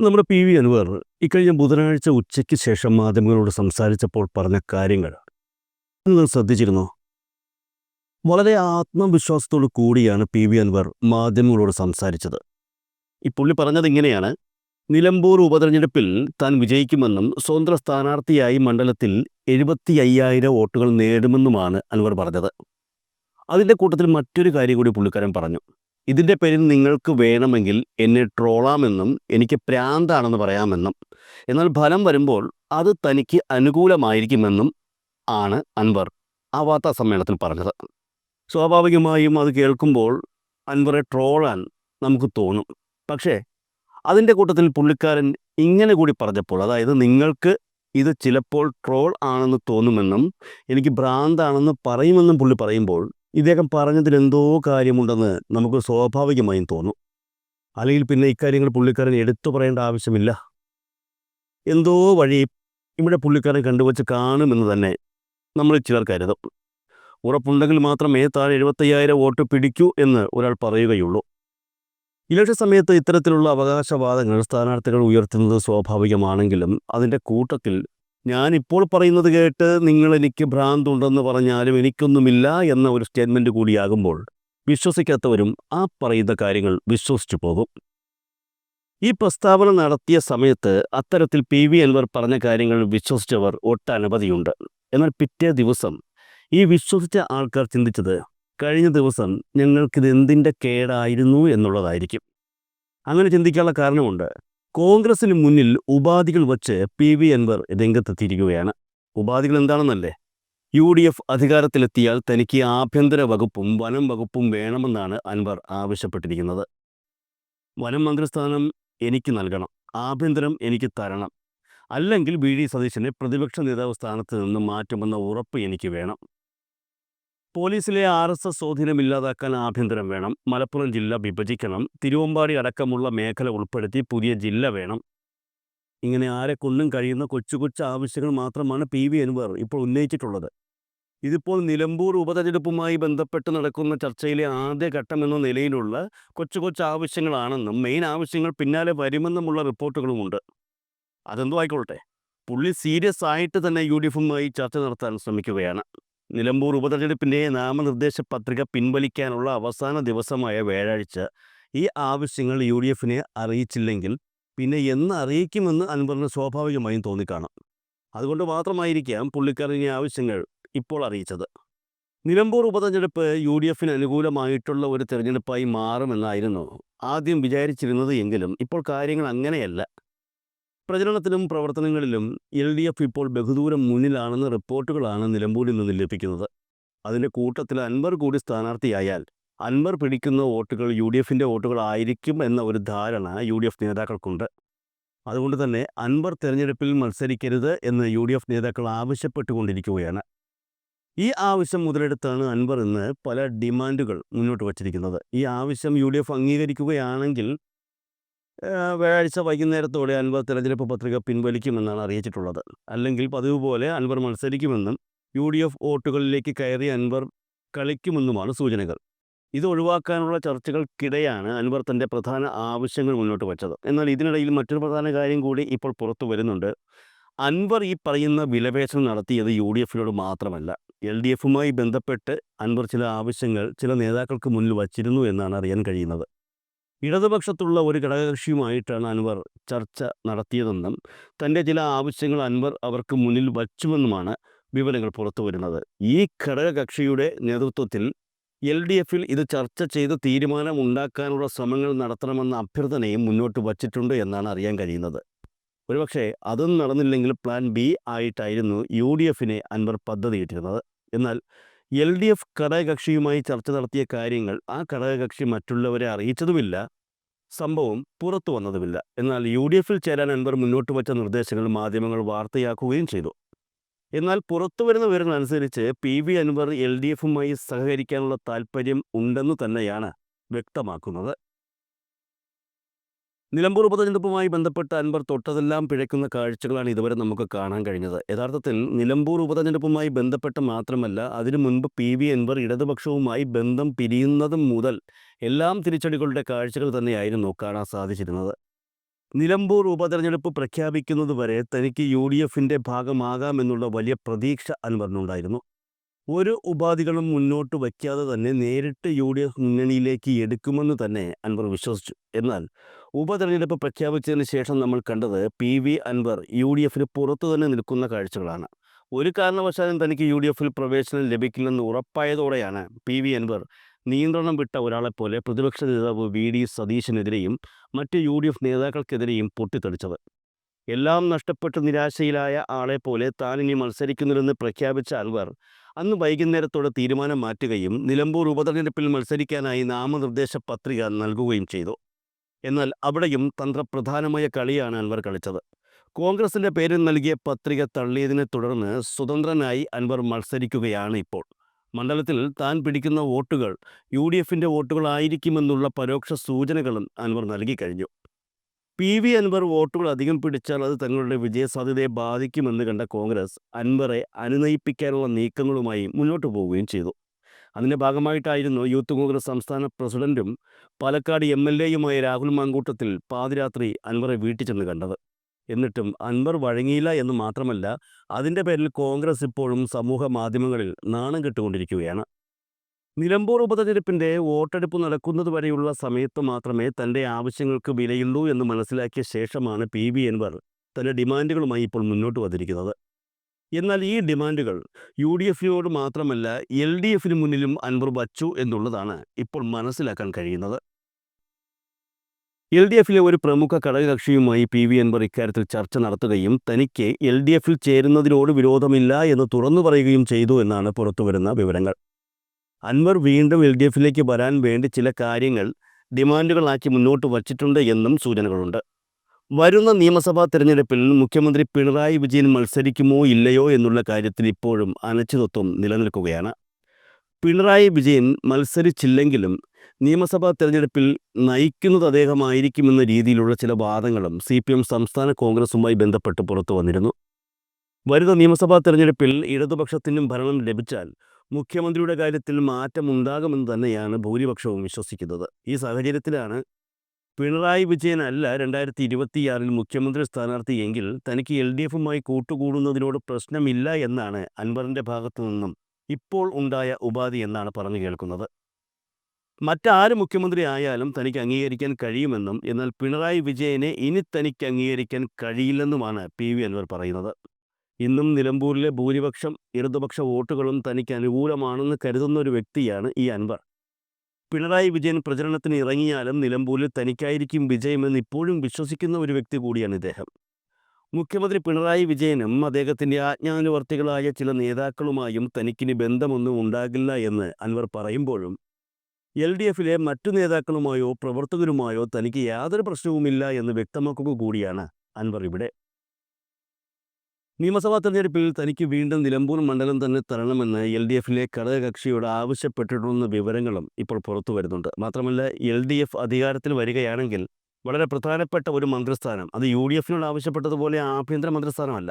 നമ്മുടെ P V Anwar ഇക്കഴിഞ്ഞ ബുധനാഴ്ച ഉച്ചയ്ക്ക് ശേഷം മാധ്യമങ്ങളോട് സംസാരിച്ചപ്പോൾ പറഞ്ഞ കാര്യങ്ങൾ നിങ്ങൾ ശ്രദ്ധിച്ചിരുന്നോ? വളരെ ആത്മവിശ്വാസത്തോട് കൂടിയാണ് പി വി അൻവർ മാധ്യമങ്ങളോട് സംസാരിച്ചത്. ഈ പുള്ളി പറഞ്ഞത് ഇങ്ങനെയാണ്. നിലമ്പൂർ ഉപതെരഞ്ഞെടുപ്പിൽ താൻ വിജയിക്കുമെന്നും സ്വതന്ത്ര സ്ഥാനാർത്ഥിയായി മണ്ഡലത്തിൽ എഴുപത്തി അയ്യായിരം വോട്ടുകൾ നേടുമെന്നുമാണ് അൻവർ പറഞ്ഞത്. അതിന്റെ കൂട്ടത്തിൽ മറ്റൊരു കാര്യം കൂടി പുള്ളിക്കാരൻ പറഞ്ഞു. ഇതിന്റെ പേരിൽ നിങ്ങൾക്ക് വേണമെങ്കിൽ എന്നെ ട്രോളാമെന്നും എനിക്ക് പ്രാന്താണെന്ന് പറയാമെന്നും. എന്നാൽ ഫലം വരുമ്പോൾ അത് തനിക്ക് അനുകൂലമായിരിക്കുമെന്നും ആണ് അൻവർ ആ വാർത്താ സമ്മേളനത്തിൽ പറഞ്ഞത്. സ്വാഭാവികമായും അത് കേൾക്കുമ്പോൾ അൻവറെ ട്രോളാൻ നമുക്ക് തോന്നും. പക്ഷേ അതിന്റെ കൂട്ടത്തിൽ പുള്ളിക്കാരൻ ഇങ്ങനെ കൂടി പറഞ്ഞപ്പോൾ അതായത് നിങ്ങൾക്ക് ഇത് ചിലപ്പോൾ ട്രോൾ ആണെന്ന് തോന്നുമെന്നും എനിക്ക് ഭ്രാന്താണെന്ന് പറയുമെന്നും പുള്ളി പറയുമ്പോൾ ഇദ്ദേഹം പറഞ്ഞതിൽ എന്തോ കാര്യമുണ്ടെന്ന് നമുക്ക് സ്വാഭാവികമായും തോന്നും. അല്ലെങ്കിൽ പിന്നെ ഇക്കാര്യങ്ങൾ പുള്ളിക്കാരൻ എടുത്തു പറയേണ്ട ആവശ്യമില്ല. എന്തോ വഴി ഇവിടെ പുള്ളിക്കാരൻ കണ്ടുവച്ച് കാണുമെന്ന് തന്നെ നമ്മൾ ചിലർ കരുതും. ഉറപ്പുണ്ടെങ്കിൽ മാത്രമേ താഴെ എഴുപത്തയ്യായിരം വോട്ട് പിടിക്കൂ എന്ന് ഒരാൾ പറയുകയുള്ളൂ. ഇലക്ഷൻ സമയത്ത് ഇത്തരത്തിലുള്ള അവകാശവാദങ്ങൾ സ്ഥാനാർത്ഥികൾ ഉയർത്തുന്നത് സ്വാഭാവികമാണെങ്കിലും അതിന്റെ കൂട്ടത്തിൽ ഞാൻ ഇപ്പോൾ പറയുന്നത് കേട്ട് നിങ്ങൾ എനിക്ക് ഭ്രാന്തുണ്ടെന്ന് പറഞ്ഞാലും എനിക്കൊന്നുമില്ല എന്ന ഒരു സ്റ്റേറ്റ്മെന്റ് കൂടിയാകുമ്പോൾ വിശ്വസിക്കാത്തവരും ആ പറയുന്ന കാര്യങ്ങൾ വിശ്വസിച്ചു പോകും. ഈ പ്രസ്താവന നടത്തിയ സമയത്ത് അത്തരത്തിൽ പി വി അൻവർ പറഞ്ഞ കാര്യങ്ങൾ വിശ്വസിച്ചവർ ഒട്ടനവധിയുണ്ട്. എന്നാൽ പിറ്റേ ദിവസം ഈ വിശ്വസിച്ച ആൾക്കാർ ചിന്തിച്ചത് കഴിഞ്ഞ ദിവസം ഞങ്ങൾക്കിത് എന്തിന്റെ കേടായിരുന്നു എന്നുള്ളതായിരിക്കും. അങ്ങനെ ചിന്തിക്കാനുള്ള കാരണമുണ്ട്. കോൺഗ്രസിന് മുന്നിൽ ഉപാധികൾ വച്ച് പി വി അൻവർ രംഗത്തെത്തിയിരിക്കുകയാണ്. ഉപാധികൾ എന്താണെന്നല്ലേ? യു ഡി എഫ് അധികാരത്തിലെത്തിയാൽ തനിക്ക് ആഭ്യന്തര വകുപ്പും വനം വകുപ്പും വേണമെന്നാണ് അൻവർ ആവശ്യപ്പെട്ടിരിക്കുന്നത്. വനം മന്ത്രിസ്ഥാനം എനിക്ക് നൽകണം. ആഭ്യന്തരം എനിക്ക് തരണം. അല്ലെങ്കിൽ വി ഡി സതീശനെ പ്രതിപക്ഷ നേതാവ് സ്ഥാനത്ത് നിന്ന് മാറ്റുമെന്ന ഉറപ്പ് എനിക്ക് വേണം. പോലീസിലെ ആർ എസ് എസ് സ്വാധീനം ഇല്ലാതാക്കാൻ ആഭ്യന്തരം വേണം. മലപ്പുറം ജില്ല വിഭജിക്കണം. തിരുവമ്പാടി അടക്കമുള്ള മേഖല ഉൾപ്പെടുത്തി പുതിയ ജില്ല വേണം. ഇങ്ങനെ ആരെ കൊണ്ടും കഴിയുന്ന കൊച്ചു കൊച്ചു ആവശ്യങ്ങൾ മാത്രമാണ് പി വി അൻവർ ഇപ്പോൾ ഉന്നയിച്ചിട്ടുള്ളത്. ഇതിപ്പോൾ നിലമ്പൂർ ഉപതെരഞ്ഞെടുപ്പുമായി ബന്ധപ്പെട്ട് നടക്കുന്ന ചർച്ചയിലെ ആദ്യ ഘട്ടം എന്ന നിലയിലുള്ള കൊച്ചു കൊച്ചു ആവശ്യങ്ങളാണെന്നും മെയിൻ ആവശ്യങ്ങൾ പിന്നാലെ വരുമെന്നുമുള്ള റിപ്പോർട്ടുകളുമുണ്ട്. അതെന്തോ ആയിക്കൊള്ളട്ടെ പുള്ളി സീരിയസ് ആയിട്ട് തന്നെ യു ഡി എഫുമായി ചർച്ച നടത്താൻ ശ്രമിക്കുകയാണ്. നിലമ്പൂർ ഉപതെരഞ്ഞെടുപ്പിന്റെ നാമനിർദ്ദേശ പത്രിക പിൻവലിക്കാനുള്ള അവസാന ദിവസമായ വ്യാഴാഴ്ച ഈ ആവശ്യങ്ങൾ യു ഡി എഫിനെ അറിയിച്ചില്ലെങ്കിൽ പിന്നെ എന്ന് അറിയിക്കുമെന്ന് അൻവറിന് സ്വാഭാവികമായും തോന്നിക്കാണാം. അതുകൊണ്ട് മാത്രമായിരിക്കാം പുള്ളിക്കാരൻ ഈ ആവശ്യങ്ങൾ ഇപ്പോൾ അറിയിച്ചത്. നിലമ്പൂർ ഉപതെരഞ്ഞെടുപ്പ് യു ഡി എഫിന് അനുകൂലമായിട്ടുള്ള ഒരു തെരഞ്ഞെടുപ്പായി മാറുമെന്നായിരുന്നു ആദ്യം വിചാരിച്ചിരുന്നത് എങ്കിലും ഇപ്പോൾ കാര്യങ്ങൾ അങ്ങനെയല്ല. പ്രചരണത്തിലും പ്രവർത്തനങ്ങളിലും എൽ ഡി എഫ് ഇപ്പോൾ ബഹുദൂരം മുന്നിലാണെന്ന റിപ്പോർട്ടുകളാണ് നിലമ്പൂരിൽ നിന്ന് ലഭിക്കുന്നത്. അതിന്റെ കൂട്ടത്തിൽ അൻവർ കൂടി സ്ഥാനാർത്ഥിയായാൽ അൻവർ പിടിക്കുന്ന വോട്ടുകൾ യു ഡി എഫിന്റെ വോട്ടുകളായിരിക്കും എന്ന ഒരു ധാരണ യു ഡി എഫ് നേതാക്കൾക്കുണ്ട്. അതുകൊണ്ട് തന്നെ അൻവർ തെരഞ്ഞെടുപ്പിൽ മത്സരിക്കരുത് എന്ന് യു ഡി എഫ് നേതാക്കൾ ആവശ്യപ്പെട്ടുകൊണ്ടിരിക്കുകയാണ്. ഈ ആവശ്യം മുതലെടുത്താണ് അൻവർ ഇന്ന് പല ഡിമാൻഡുകൾ മുന്നോട്ട് വച്ചിരിക്കുന്നത്. ഈ ആവശ്യം യു ഡി എഫ് അംഗീകരിക്കുകയാണെങ്കിൽ വ്യാഴാഴ്ച വൈകുന്നേരത്തോടെ അൻവർ തെരഞ്ഞെടുപ്പ് പത്രിക പിൻവലിക്കുമെന്നാണ് അറിയിച്ചിട്ടുള്ളത്. അല്ലെങ്കിൽ പതിവ് പോലെ അൻവർ മത്സരിക്കുമെന്നും യു ഡി എഫ് വോട്ടുകളിലേക്ക് കയറി അൻവർ കളിക്കുമെന്നുമാണ് സൂചനകൾ. ഇത് ഒഴിവാക്കാനുള്ള ചർച്ചകൾക്കിടെയാണ് അൻവർ തന്റെ പ്രധാന ആവശ്യങ്ങൾ മുന്നോട്ട് വച്ചത്. എന്നാൽ ഇതിനിടയിൽ മറ്റൊരു പ്രധാന കാര്യം കൂടി ഇപ്പോൾ പുറത്തു വരുന്നുണ്ട്. അൻവർ ഈ പറയുന്ന വിലപേശനം നടത്തിയത് യു ഡി എഫിനോട് മാത്രമല്ല. എൽ ഡി എഫുമായി ബന്ധപ്പെട്ട് അൻവർ ചില ആവശ്യങ്ങൾ ചില നേതാക്കൾക്ക് മുന്നിൽ വച്ചിരുന്നു എന്നാണ് അറിയാൻ കഴിയുന്നത്. ഇടതുപക്ഷത്തുള്ള ഒരു ഘടകകക്ഷിയുമായിട്ടാണ് അൻവർ ചർച്ച നടത്തിയതെന്നും തന്റെ ചില ആവശ്യങ്ങൾ അൻവർ അവർക്ക് മുന്നിൽ വച്ചുവെന്നുമാണ് വിവരങ്ങൾ പുറത്തു വരുന്നത്. ഈ ഘടകകക്ഷിയുടെ നേതൃത്വത്തിൽ എൽ ഡി എഫിൽ ഇത് ചർച്ച ചെയ്ത് തീരുമാനം ഉണ്ടാക്കാനുള്ള ശ്രമങ്ങൾ നടത്തണമെന്ന അഭ്യർത്ഥനയും മുന്നോട്ട് വച്ചിട്ടുണ്ട് എന്നാണ് അറിയാൻ കഴിയുന്നത്. ഒരുപക്ഷെ അതും നടന്നില്ലെങ്കിൽ പ്ലാൻ ബി ആയിട്ടായിരുന്നു യു ഡി എഫിനെ അൻവർ പദ്ധതിയിട്ടിരുന്നത്. എന്നാൽ എൽ ഡി എഫ് ഘടകകക്ഷിയുമായി ചർച്ച നടത്തിയ കാര്യങ്ങൾ ആ ഘടകകക്ഷി മറ്റുള്ളവരെ അറിയിച്ചതുമില്ല സംഭവം പുറത്തു വന്നതുമില്ല. എന്നാൽ യു ഡി എഫിൽ ചേരാൻ അൻവർ മുന്നോട്ട് വച്ച നിർദ്ദേശങ്ങൾ മാധ്യമങ്ങൾ വാർത്തയാക്കുകയും ചെയ്തു. എന്നാൽ പുറത്തു വരുന്ന വിവരങ്ങൾ അനുസരിച്ച് P V Anwar L D എഫുമായി സഹകരിക്കാനുള്ള താൽപ്പര്യം ഉണ്ടെന്ന് തന്നെയാണ് വ്യക്തമാക്കുന്നത്. നിലമ്പൂർ ഉപതെരഞ്ഞെടുപ്പുമായി ബന്ധപ്പെട്ട് അൻവർ തൊട്ടതെല്ലാം പിഴയ്ക്കുന്ന കാഴ്ചകളാണ് ഇതുവരെ നമുക്ക് കാണാൻ കഴിഞ്ഞത്. യഥാർത്ഥത്തിൽ നിലമ്പൂർ ഉപതെരഞ്ഞെടുപ്പുമായി ബന്ധപ്പെട്ട് മാത്രമല്ല അതിനു മുൻപ് പി വി അൻവർ ഇടതുപക്ഷവുമായി ബന്ധം പിരിയുന്നത് മുതൽ എല്ലാം തിരിച്ചടികളുടെ കാഴ്ചകൾ തന്നെയായിരുന്നു കാണാൻ സാധിച്ചിരുന്നത്. നിലമ്പൂർ ഉപതെരഞ്ഞെടുപ്പ് പ്രഖ്യാപിക്കുന്നതുവരെ തനിക്ക് യു ഡി എഫിന്റെ ഭാഗമാകാമെന്നുള്ള വലിയ പ്രതീക്ഷ അൻവറിനുണ്ടായിരുന്നു. ഒരു ഉപാധികളും മുന്നോട്ട് വയ്ക്കാതെ തന്നെ നേരിട്ട് യു ഡി എഫ് മുന്നണിയിലേക്ക് എടുക്കുമെന്ന് തന്നെ അൻവർ വിശ്വസിച്ചു. എന്നാൽ ഉപതെരഞ്ഞെടുപ്പ് പ്രഖ്യാപിച്ചതിന് ശേഷം നമ്മൾ കണ്ടത് P V Anwar U D എഫിന് പുറത്തു തന്നെ നിൽക്കുന്ന കാഴ്ചകളാണ്. ഒരു കാരണവശാലും തനിക്ക് യു ഡി എഫിൽ പ്രവേശനം ലഭിക്കില്ലെന്ന് ഉറപ്പായതോടെയാണ് പി വി അൻവർ നിയന്ത്രണം വിട്ട ഒരാളെപ്പോലെ പ്രതിപക്ഷ നേതാവ് വി ഡി സതീശനെതിരെയും മറ്റ് യു ഡി എഫ് നേതാക്കൾക്കെതിരെയും പൊട്ടിത്തെറിച്ചത്. എല്ലാം നഷ്ടപ്പെട്ട് നിരാശയിലായ ആളെ പോലെ താൻ ഇനി മത്സരിക്കുന്നില്ലെന്ന് പ്രഖ്യാപിച്ച അൻവർ അന്ന് വൈകുന്നേരത്തോടെ തീരുമാനം മാറ്റുകയും നിലമ്പൂർ ഉപതെരഞ്ഞെടുപ്പിൽ മത്സരിക്കാനായി നാമനിർദ്ദേശ പത്രിക നൽകുകയും ചെയ്തു. എന്നാൽ അവിടെയും തന്ത്രപ്രധാനമായ കളിയാണ് അൻവർ കളിച്ചത്. കോൺഗ്രസിന്റെ പേരിൽ നൽകിയ പത്രിക തള്ളിയതിനെ തുടർന്ന് സ്വതന്ത്രനായി അൻവർ മത്സരിക്കുകയാണ് ഇപ്പോൾ. മണ്ഡലത്തിൽ താൻ പിടിക്കുന്ന വോട്ടുകൾ യു ഡി എഫിന്റെ വോട്ടുകളായിരിക്കുമെന്നുള്ള പരോക്ഷ സൂചനകളും അൻവർ നൽകി കഴിഞ്ഞു. പി വി അൻവർ വോട്ടുകൾ അധികം പിടിച്ചാൽ അത് തങ്ങളുടെ വിജയസാധ്യതയെ ബാധിക്കുമെന്ന് കണ്ട കോൺഗ്രസ് അൻവറെ അനുനയിപ്പിക്കാനുള്ള നീക്കങ്ങളുമായി മുന്നോട്ടു പോവുകയും ചെയ്തു. അതിന്റെ ഭാഗമായിട്ടായിരുന്നു യൂത്ത് കോൺഗ്രസ് സംസ്ഥാന പ്രസിഡന്റും പാലക്കാട് എം എൽ എയുമായ രാഹുൽ മാങ്കൂട്ടത്തിൽ പാതിരാത്രി അൻവറെ വീട്ടിൽ ചെന്ന് കണ്ടത്. എന്നിട്ടും അൻവർ വഴങ്ങിയില്ല എന്ന് മാത്രമല്ല അതിന്റെ പേരിൽ കോൺഗ്രസ് ഇപ്പോഴും സമൂഹ മാധ്യമങ്ങളിൽ നാണം കെട്ടുകൊണ്ടിരിക്കുകയാണ്. നിലമ്പൂർ ഉപതെരഞ്ഞെടുപ്പിന്റെ വോട്ടെടുപ്പ് നടക്കുന്നത് വരെയുള്ള സമയത്ത് മാത്രമേ തന്റെ ആവശ്യങ്ങൾക്ക് വിലയുള്ളൂ എന്ന് മനസ്സിലാക്കിയ ശേഷമാണ് പി വി അൻവർ തന്റെ ഡിമാൻഡുകളുമായി ഇപ്പോൾ മുന്നോട്ട് വന്നിരിക്കുന്നത്. എന്നാൽ ഈ ഡിമാൻഡുകൾ യു ഡി എഫിനോട് മാത്രമല്ല എൽ ഡി എഫിന് മുന്നിലും അൻവർ വച്ചു എന്നുള്ളതാണ് ഇപ്പോൾ മനസ്സിലാക്കാൻ കഴിയുന്നത്. എൽ ഡി എഫിലെ ഒരു പ്രമുഖ ഘടകകക്ഷിയുമായി പി വി അൻവർ ഇക്കാര്യത്തിൽ ചർച്ച നടത്തുകയും തനിക്ക് എൽ ഡി എഫിൽ ചേരുന്നതിനോട് വിരോധമില്ല എന്ന് തുറന്നു പറയുകയും ചെയ്തു എന്നാണ് പുറത്തുവരുന്ന വിവരങ്ങൾ. അൻവർ വീണ്ടും എൽ ഡി എഫിലേക്ക് വരാൻ വേണ്ടി ചില കാര്യങ്ങൾ ഡിമാൻഡുകളാക്കി മുന്നോട്ട് വച്ചിട്ടുണ്ട് എന്നും സൂചനകളുണ്ട്. വരുന്ന നിയമസഭാ തെരഞ്ഞെടുപ്പിൽ മുഖ്യമന്ത്രി പിണറായി വിജയൻ മത്സരിക്കുമോ ഇല്ലയോ എന്നുള്ള കാര്യത്തിൽ ഇപ്പോഴും അനിശ്ചിതത്വം നിലനിൽക്കുകയാണ്. പിണറായി വിജയൻ മത്സരിച്ചില്ലെങ്കിലും നിയമസഭാ തെരഞ്ഞെടുപ്പിൽ നയിക്കുന്നത് അദ്ദേഹമായിരിക്കുമെന്ന രീതിയിലുള്ള ചില വാദങ്ങളും സി പി എം സംസ്ഥാന കോൺഗ്രസുമായി ബന്ധപ്പെട്ട് പുറത്തു വന്നിരുന്നു. വരുന്ന നിയമസഭാ തെരഞ്ഞെടുപ്പിൽ ഇടതുപക്ഷത്തിനും ഭരണം ലഭിച്ചാൽ മുഖ്യമന്ത്രിയുടെ കാര്യത്തിൽ മാറ്റമുണ്ടാകുമെന്ന് തന്നെയാണ് ഭൂരിപക്ഷവും വിശ്വസിക്കുന്നത്. ഈ സാഹചര്യത്തിലാണ് പിണറായി വിജയൻ അല്ല രണ്ടായിരത്തി ഇരുപത്തിയാറിൽ മുഖ്യമന്ത്രി സ്ഥാനാർത്ഥി എങ്കിൽ തനിക്ക് എൽ ഡി എഫുമായി കൂട്ടുകൂടുന്നതിനോട് പ്രശ്നമില്ല എന്നാണ് അൻവറിന്റെ ഭാഗത്തു നിന്നും ഇപ്പോൾ ഉണ്ടായ ഉപാധി എന്നാണ് പറഞ്ഞു കേൾക്കുന്നത്. മറ്റാര് മുഖ്യമന്ത്രി ആയാലും തനിക്ക് അംഗീകരിക്കാൻ കഴിയുമെന്നും എന്നാൽ പിണറായി വിജയനെ ഇനി തനിക്ക് അംഗീകരിക്കാൻ കഴിയില്ലെന്നുമാണ് പി വി അൻവർ പറയുന്നത്. ഇന്നും നിലമ്പൂരിലെ ഭൂരിപക്ഷം ഇടതുപക്ഷ വോട്ടുകളും തനിക്ക് അനുകൂലമാണെന്ന് കരുതുന്ന ഒരു വ്യക്തിയാണ് ഈ അൻവർ. പിണറായി വിജയൻ പ്രചരണത്തിന് ഇറങ്ങിയാലും നിലമ്പൂരിൽ തനിക്കായിരിക്കും വിജയമെന്ന് ഇപ്പോഴും വിശ്വസിക്കുന്ന ഒരു വ്യക്തി കൂടിയാണ് ഇദ്ദേഹം. മുഖ്യമന്ത്രി പിണറായി വിജയനും അദ്ദേഹത്തിന്റെ ആജ്ഞാനുവർത്തികളായ ചില നേതാക്കളുമായും തനിക്കിനി ബന്ധമൊന്നും ഉണ്ടാകില്ല എന്ന് അൻവർ പറയുമ്പോഴും എൽ ഡി എഫിലെ മറ്റു നേതാക്കളുമായോ പ്രവർത്തകരുമായോ തനിക്ക് യാതൊരു പ്രശ്നവുമില്ല എന്ന് വ്യക്തമാക്കുക കൂടിയാണ് അൻവർ ഇവിടെ. നിയമസഭാ തെരഞ്ഞെടുപ്പിൽ തനിക്ക് വീണ്ടും നിലമ്പൂർ മണ്ഡലം തന്നെ തരണമെന്ന് എൽ ഡി എഫിലെ ഘടകകക്ഷിയോട് ആവശ്യപ്പെട്ടിട്ടുണ്ടെന്ന വിവരങ്ങളും ഇപ്പോൾ പുറത്തു വരുന്നുണ്ട്. മാത്രമല്ല എൽ ഡി എഫ് അധികാരത്തിൽ വരികയാണെങ്കിൽ വളരെ പ്രധാനപ്പെട്ട ഒരു മന്ത്രിസ്ഥാനം അത് യു ഡി എഫിനോട് ആവശ്യപ്പെട്ടതുപോലെ ആഭ്യന്തര മന്ത്രിസ്ഥാനമല്ല.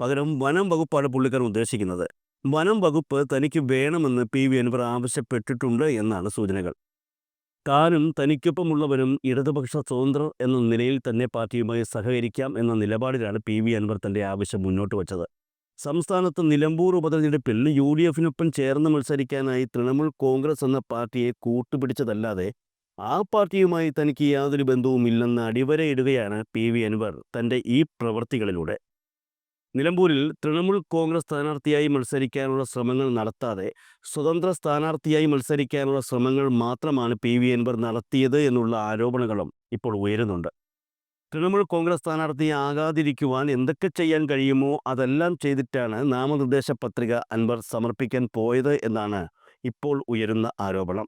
പകരം വനം വകുപ്പാണ് പുള്ളിക്കാരൻ ഉദ്ദേശിക്കുന്നത്. വനം വകുപ്പ് തനിക്ക് വേണമെന്ന് പി വി അൻവർ ആവശ്യപ്പെട്ടിട്ടുണ്ട് എന്നാണ് സൂചനകൾ. താനും തനിക്കൊപ്പമുള്ളവരും ഇടതുപക്ഷ സ്വതന്ത്രർ എന്ന നിലയിൽ തന്നെ പാർട്ടിയുമായി സഹകരിക്കാം എന്ന നിലപാടിലാണ് പി വി അൻവർ തന്റെ ആവശ്യം മുന്നോട്ട് വച്ചത്. സംസ്ഥാനത്ത് നിലമ്പൂർ ഉപതെരഞ്ഞെടുപ്പിൽ യു ഡി എഫിനൊപ്പം ചേർന്ന് മത്സരിക്കാനായി തൃണമൂൽ കോൺഗ്രസ് എന്ന പാർട്ടിയെ കൂട്ടുപിടിച്ചതല്ലാതെ ആ പാർട്ടിയുമായി തനിക്ക് യാതൊരു ബന്ധവുമില്ലെന്ന് അടിവരയിടുകയാണ് പി വി അൻവർ തന്റെ ഈ പ്രവൃത്തികളിലൂടെ നിലമ്പൂരിൽ തൃണമൂൽ കോൺഗ്രസ് സ്ഥാനാർത്ഥിയായി മത്സരിക്കാനുള്ള ശ്രമങ്ങൾ നടത്താതെ സ്വതന്ത്ര സ്ഥാനാർത്ഥിയായി മത്സരിക്കാനുള്ള ശ്രമങ്ങൾ മാത്രമാണ് പി വി അൻവർ നടത്തിയത് എന്നുള്ള ആരോപണങ്ങളും ഇപ്പോൾ ഉയരുന്നുണ്ട്. തൃണമൂൽ കോൺഗ്രസ് സ്ഥാനാർത്ഥി ആകാതിരിക്കുവാൻ എന്തൊക്കെ ചെയ്യാൻ കഴിയുമോ അതെല്ലാം ചെയ്തിട്ടാണ് നാമനിർദ്ദേശ പത്രിക അൻവർ സമർപ്പിക്കാൻ പോയത് എന്നാണ് ഇപ്പോൾ ഉയരുന്ന ആരോപണം.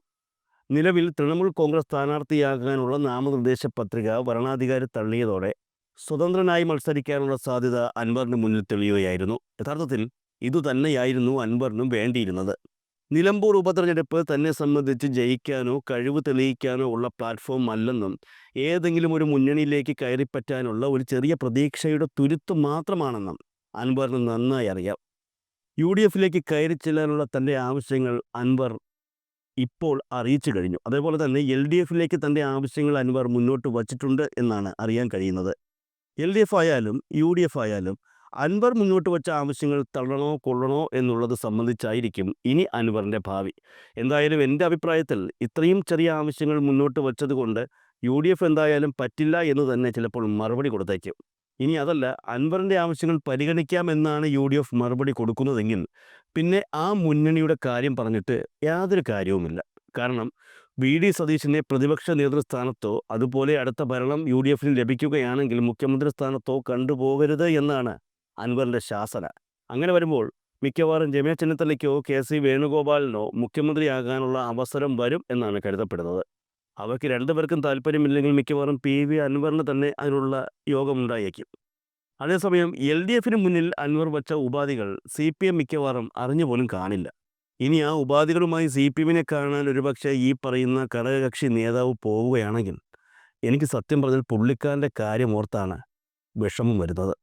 നിലവിൽ തൃണമൂൽ കോൺഗ്രസ് സ്ഥാനാർത്ഥിയാകാനുള്ള നാമനിർദ്ദേശ പത്രിക ഭരണാധികാരി തള്ളിയതോടെ സ്വതന്ത്രനായി മത്സരിക്കാനുള്ള സാധ്യത അൻവറിന് മുന്നിൽ തെളിയുകയായിരുന്നു. യഥാർത്ഥത്തിൽ ഇതുതന്നെയായിരുന്നു അൻവറിനും വേണ്ടിയിരുന്നത്. നിലമ്പൂർ ഉപതെരഞ്ഞെടുപ്പ് തന്നെ സംബന്ധിച്ച് ജയിക്കാനോ കഴിവ് തെളിയിക്കാനോ ഉള്ള പ്ലാറ്റ്ഫോം അല്ലെന്നും ഏതെങ്കിലും ഒരു മുന്നണിയിലേക്ക് കയറിപ്പറ്റാനുള്ള ഒരു ചെറിയ പ്രതീക്ഷയുടെ തുരുത്ത് മാത്രമാണെന്നും അൻവറിന് നന്നായി അറിയാം. യു ഡി എഫിലേക്ക് കയറി ചെല്ലാനുള്ള തന്റെ ആവശ്യങ്ങൾ അൻവർ ഇപ്പോൾ അറിയിച്ചു കഴിഞ്ഞു. അതേപോലെ തന്നെ എൽ ഡി എഫിലേക്ക് തന്റെ ആവശ്യങ്ങൾ അൻവർ മുന്നോട്ട് വച്ചിട്ടുണ്ട് എന്നാണ് അറിയാൻ കഴിയുന്നത്. എൽ ഡി എഫ് ആയാലും യു ഡി എഫ് ആയാലും അൻവർ മുന്നോട്ട് വെച്ച ആവശ്യങ്ങൾ തള്ളണോ കൊള്ളണോ എന്നുള്ളത് സംബന്ധിച്ചായിരിക്കും ഇനി അൻവറിന്റെ ഭാവി. എന്തായാലും എന്റെ അഭിപ്രായത്തിൽ ഇത്രയും ചെറിയ ആവശ്യങ്ങൾ മുന്നോട്ട് വച്ചതുകൊണ്ട് യു ഡി എഫ് എന്തായാലും പറ്റില്ല എന്ന് തന്നെ ചിലപ്പോൾ മറുപടി കൊടുത്തേക്കും. ഇനി അതല്ല അൻവറിന്റെ ആവശ്യങ്ങൾ പരിഗണിക്കാമെന്നാണ് യു ഡി എഫ് മറുപടി കൊടുക്കുന്നതെങ്കിൽ പിന്നെ ആ മുന്നണിയുടെ കാര്യം പറഞ്ഞിട്ട് യാതൊരു കാര്യവുമില്ല. കാരണം വി. ഡി. സതീശിനെ പ്രതിപക്ഷ നേതൃസ്ഥാനത്തോ അതുപോലെ അടുത്ത ഭരണം യു. ഡി. എഫിന് ലഭിക്കുകയാണെങ്കിൽ മുഖ്യമന്ത്രി സ്ഥാനത്തോ കണ്ടുപോകരുത് എന്നാണ് അൻവറിന്റെ ശാസന. അങ്ങനെ വരുമ്പോൾ മിക്കവാറും രമേശ് ചെന്നിത്തലയ്ക്കോ കെ. സി. വേണുഗോപാലിനോ മുഖ്യമന്ത്രിയാകാനുള്ള അവസരം വരും എന്നാണ് കരുതപ്പെടുന്നത്. അവയ്ക്ക് രണ്ടുപേർക്കും താല്പര്യമില്ലെങ്കിൽ മിക്കവാറും പി. വി. അൻവറിന് തന്നെ അതിനുള്ള യോഗമുണ്ടായേക്കും. അതേസമയം എൽ. ഡി. എഫിന് മുന്നിൽ അൻവർ വച്ച ഉപാധികൾ സി. പി. എം മിക്കവാറും അറിഞ്ഞുപോലും കാണില്ല. ഇനി ആ ഉപാധികളുമായി സി പി എമ്മിനെ കാണാൻ ഒരുപക്ഷെ ഈ പറയുന്ന ഘടകകക്ഷി നേതാവ് പോവുകയാണെങ്കിൽ എനിക്ക് സത്യം പറഞ്ഞാൽ പുള്ളിക്കാരന്റെ കാര്യം ഓർത്താണ് വിഷമം വരുന്നത്.